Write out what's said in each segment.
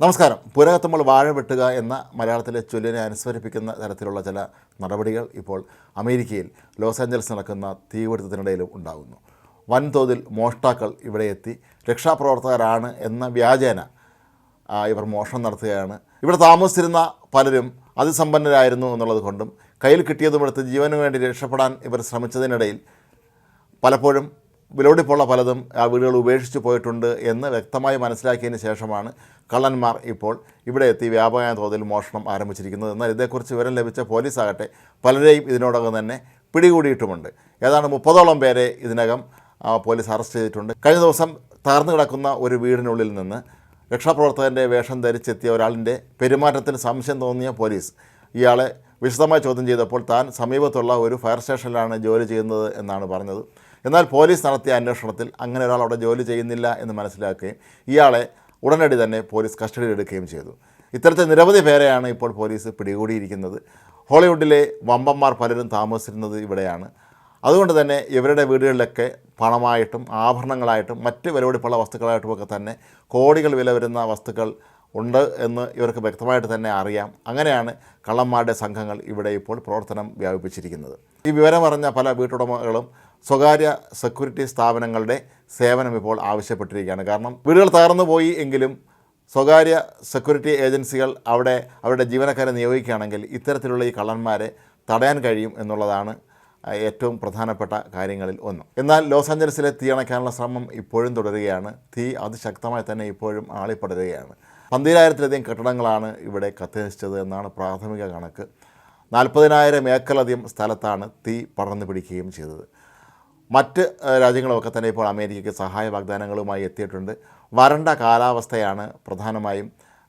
നമസ്കാരം. പുരകത്തുമ്പോൾ വാഴ വെട്ടുക എന്ന മലയാളത്തിലെ ചൊല്ലിനെ അനുസ്മരിപ്പിക്കുന്ന തരത്തിലുള്ള ചില നടപടികൾ ഇപ്പോൾ അമേരിക്കയിൽ ലോസ് ആഞ്ചൽസ് നടക്കുന്ന തീപിടുത്തത്തിനിടയിലും ഉണ്ടാകുന്നു. വൻതോതിൽ മോഷ്ടാക്കൾ ഇവിടെ എത്തി രക്ഷാപ്രവർത്തകരാണ് എന്ന വ്യാജേന ഇവർ മോഷണം നടത്തുകയാണ്. ഇവിടെ താമസിച്ചിരുന്ന പലരും അതിസമ്പന്നരായിരുന്നു എന്നുള്ളത് കൊണ്ടും കയ്യിൽ കിട്ടിയതുമെടുത്ത് ജീവനു വേണ്ടി രക്ഷപ്പെടാൻ ഇവർ ശ്രമിച്ചതിനിടയിൽ പലപ്പോഴും വിലോടിപ്പുള്ള പലതും ആ വീടുകൾ ഉപേക്ഷിച്ച് പോയിട്ടുണ്ട് എന്ന് വ്യക്തമായി മനസ്സിലാക്കിയതിന് ശേഷമാണ് കള്ളന്മാർ ഇപ്പോൾ ഇവിടെ എത്തി വ്യാപകമായ തോതിൽ മോഷണം ആരംഭിച്ചിരിക്കുന്നത്. എന്നാൽ ഇതേക്കുറിച്ച് വിവരം ലഭിച്ച പോലീസ് ആകട്ടെ പലരെയും ഇതിനോടകം തന്നെ പിടികൂടിയിട്ടുമുണ്ട്. ഏതാണ്ട് മുപ്പതോളം പേരെ ഇതിനകം പോലീസ് അറസ്റ്റ് ചെയ്തിട്ടുണ്ട്. കഴിഞ്ഞ ദിവസം തകർന്നു കിടക്കുന്ന ഒരു വീടിനുള്ളിൽ നിന്ന് രക്ഷാപ്രവർത്തകന്റെ വേഷം ധരിച്ചെത്തിയ ഒരാളിന്റെ പെരുമാറ്റത്തിന് സംശയം തോന്നിയ പോലീസ് ഇയാളെ വിശദമായി ചോദ്യം ചെയ്തപ്പോൾ താൻ സമീപത്തുള്ള ഒരു ഫയർ സ്റ്റേഷനിലാണ് ജോലി ചെയ്യുന്നത് എന്നാണ് പറഞ്ഞത്. എന്നാൽ പോലീസ് നടത്തിയ അന്വേഷണത്തിൽ അങ്ങനെ ഒരാൾ അവിടെ ജോലി ചെയ്യുന്നില്ല എന്ന് മനസ്സിലാക്കുകയും ഇയാളെ ഉടനടി തന്നെ പോലീസ് കസ്റ്റഡിയിൽ എടുക്കുകയും ചെയ്തു. ഇത്തരത്തിൽ നിരവധി പേരെയാണ് ഇപ്പോൾ പോലീസ് പിടികൂടിയിരിക്കുന്നത്. ഹോളിവുഡിലെ വമ്പന്മാർ പലരും താമസിച്ചിരുന്നത് ഇവിടെയാണ്. അതുകൊണ്ട് തന്നെ ഇവരുടെ വീടുകളിലൊക്കെ പണമായിട്ടും ആഭരണങ്ങളായിട്ടും മറ്റ് വിലപിടിപ്പുള്ള വസ്തുക്കളായിട്ടുമൊക്കെ തന്നെ കോടികൾ വില വരുന്ന വസ്തുക്കൾ ഉണ്ട് എന്ന് ഇവർക്ക് വ്യക്തമായിട്ട് തന്നെ അറിയാം. അങ്ങനെയാണ് കള്ളന്മാരുടെ സംഘങ്ങൾ ഇവിടെ ഇപ്പോൾ പ്രവർത്തനം വ്യാപിപ്പിച്ചിരിക്കുന്നത്. ഈ വിവരം അറിഞ്ഞ പല വീട്ടുടമകളും സ്വകാര്യ സെക്യൂരിറ്റി സ്ഥാപനങ്ങളുടെ സേവനം ഇപ്പോൾ ആവശ്യപ്പെട്ടിരിക്കുകയാണ്. കാരണം വീടുകൾ തകർന്നു പോയി എങ്കിലും സ്വകാര്യ സെക്യൂരിറ്റി ഏജൻസികൾ അവിടെ അവരുടെ ജീവനക്കാരെ നിയോഗിക്കുകയാണെങ്കിൽ ഇത്തരത്തിലുള്ള ഈ കള്ളന്മാരെ തടയാൻ കഴിയും എന്നുള്ളതാണ് ഏറ്റവും പ്രധാനപ്പെട്ട കാര്യങ്ങളിൽ ഒന്ന്. എന്നാൽ ലോസ് ആഞ്ചലസിലെ തീ അണയ്ക്കാനുള്ള ശ്രമം ഇപ്പോഴും തുടരുകയാണ്. തീ അതിശക്തമായി തന്നെ ഇപ്പോഴും ആളിപ്പടരുകയാണ്. പന്തിരായിരത്തിലധികം കെട്ടിടങ്ങളാണ് ഇവിടെ കത്തിനശിച്ചത് എന്നാണ് പ്രാഥമിക കണക്ക്. നാൽപ്പതിനായിരം ഏക്കറിലധികം സ്ഥലത്താണ് തീ പടർന്നു പിടിക്കുകയും ചെയ്തത്. മറ്റ് രാജ്യങ്ങളൊക്കെ തന്നെ ഇപ്പോൾ അമേരിക്കയ്ക്ക് സഹായ വാഗ്ദാനങ്ങളുമായി എത്തിയിട്ടുണ്ട്. വരണ്ട കാലാവസ്ഥയാണ് പ്രധാനമായും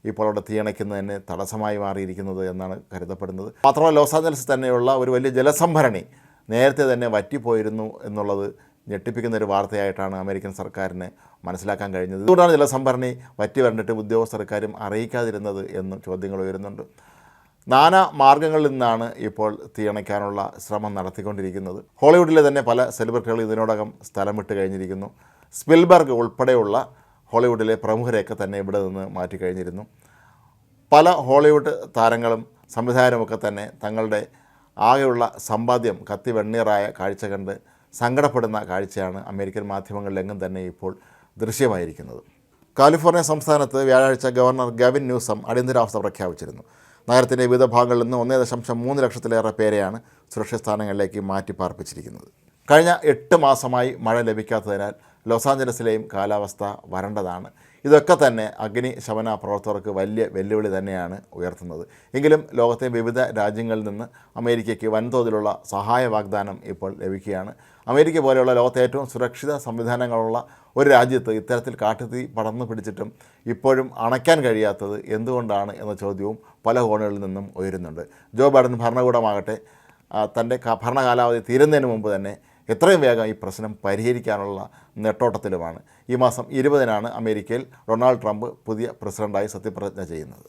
ഇപ്പോൾ അവിടെ തീയണയ്ക്കുന്നതിന് തടസ്സമായി മാറിയിരിക്കുന്നത് എന്നാണ് കരുതപ്പെടുന്നത്. മാത്രമല്ല ലോസ് ആഞ്ചലസ് തന്നെയുള്ള ഒരു വലിയ ജലസംഭരണി നേരത്തെ തന്നെ വറ്റിപ്പോയിരുന്നു എന്നുള്ളത് ഞെട്ടിപ്പിക്കുന്ന ഒരു വാർത്തയായിട്ടാണ് അമേരിക്കൻ സർക്കാരിന് മനസ്സിലാക്കാൻ കഴിഞ്ഞത്. ഇതുകൊണ്ടാണ് ജലസംഭരണി വറ്റി വരണ്ടിട്ട് ഉദ്യോഗസ്ഥർക്കാരും അറിയിക്കാതിരുന്നത് എന്നും ചോദ്യങ്ങൾ ഉയരുന്നുണ്ട്. നാനാ മാർഗങ്ങളിൽ നിന്നാണ് ഇപ്പോൾ തീയണയ്ക്കാനുള്ള ശ്രമം നടത്തിക്കൊണ്ടിരിക്കുന്നത്. ഹോളിവുഡിലെ തന്നെ പല സെലിബ്രിറ്റികൾ ഇതിനോടകം സ്ഥലം വിട്ട് കഴിഞ്ഞിരിക്കുന്നു. സ്പിൽബർഗ് ഉൾപ്പെടെയുള്ള ഹോളിവുഡിലെ പ്രമുഖരെയൊക്കെ തന്നെ ഇവിടെ നിന്ന് മാറ്റിക്കഴിഞ്ഞിരുന്നു പല ഹോളിവുഡ് താരങ്ങളും സംവിധായകരുമൊക്കെ തന്നെ തങ്ങളുടെ ആകെയുള്ള സമ്പാദ്യം കത്തി വെണ്ണീറായ കാഴ്ച കണ്ട് സങ്കടപ്പെടുന്ന കാഴ്ചയാണ് അമേരിക്കൻ മാധ്യമങ്ങളിലെങ്ങും തന്നെ ഇപ്പോൾ ദൃശ്യമായിരിക്കുന്നത്. കാലിഫോർണിയ സംസ്ഥാനത്ത് വ്യാഴാഴ്ച ഗവർണർ ഗവിൻ ന്യൂസം അടിയന്തരാവസ്ഥ പ്രഖ്യാപിച്ചിരുന്നു. നഗരത്തിന്റെ വിവിധ ഭാഗങ്ങളിൽ നിന്ന് ഒന്നേ ദശാംശം മൂന്ന് ലക്ഷത്തിലേറെ പേരെയാണ് സുരക്ഷിത സ്ഥാനങ്ങളിലേക്ക് മാറ്റി പാർപ്പിച്ചിരിക്കുന്നത് കഴിഞ്ഞ എട്ട് മാസമായി മഴ ലഭിക്കാത്തതിനാൽ ലോസ് ആഞ്ചലസിലെയും കാലാവസ്ഥ വരണ്ടതാണ്. ഇതൊക്കെ തന്നെ അഗ്നി ശമന പ്രവർത്തകർക്ക് വലിയ വെല്ലുവിളി തന്നെയാണ് ഉയർത്തുന്നത്. എങ്കിലും ലോകത്തെ വിവിധ രാജ്യങ്ങളിൽ നിന്ന് അമേരിക്കയ്ക്ക് വൻതോതിലുള്ള സഹായ വാഗ്ദാനം ഇപ്പോൾ ലഭിക്കുകയാണ്. അമേരിക്ക പോലെയുള്ള ലോകത്തെ ഏറ്റവും സുരക്ഷിത സംവിധാനങ്ങളുള്ള ഒരു രാജ്യത്ത് ഇത്തരത്തിൽ കാട്ടുതീ പടർന്നു പിടിച്ചിട്ടും ഇപ്പോഴും അണയ്ക്കാൻ കഴിയാത്തത് എന്തുകൊണ്ടാണ് എന്ന ചോദ്യവും പല കോണുകളിൽ നിന്നും ഉയരുന്നുണ്ട്. ജോ ബൈഡൻ ഭരണകൂടമാകട്ടെ തന്റെ ഭരണകാലാവധി തീരുന്നതിന് മുമ്പ് തന്നെ എത്രയും വേഗം ഈ പ്രശ്നം പരിഹരിക്കാനുള്ള നെട്ടോട്ടത്തിലുമാണ്. ഈ മാസം ഇരുപതിനാണ് അമേരിക്കയിൽ ഡൊണാൾഡ് ട്രംപ് പുതിയ പ്രസിഡന്റായി സത്യപ്രതിജ്ഞ ചെയ്യുന്നത്.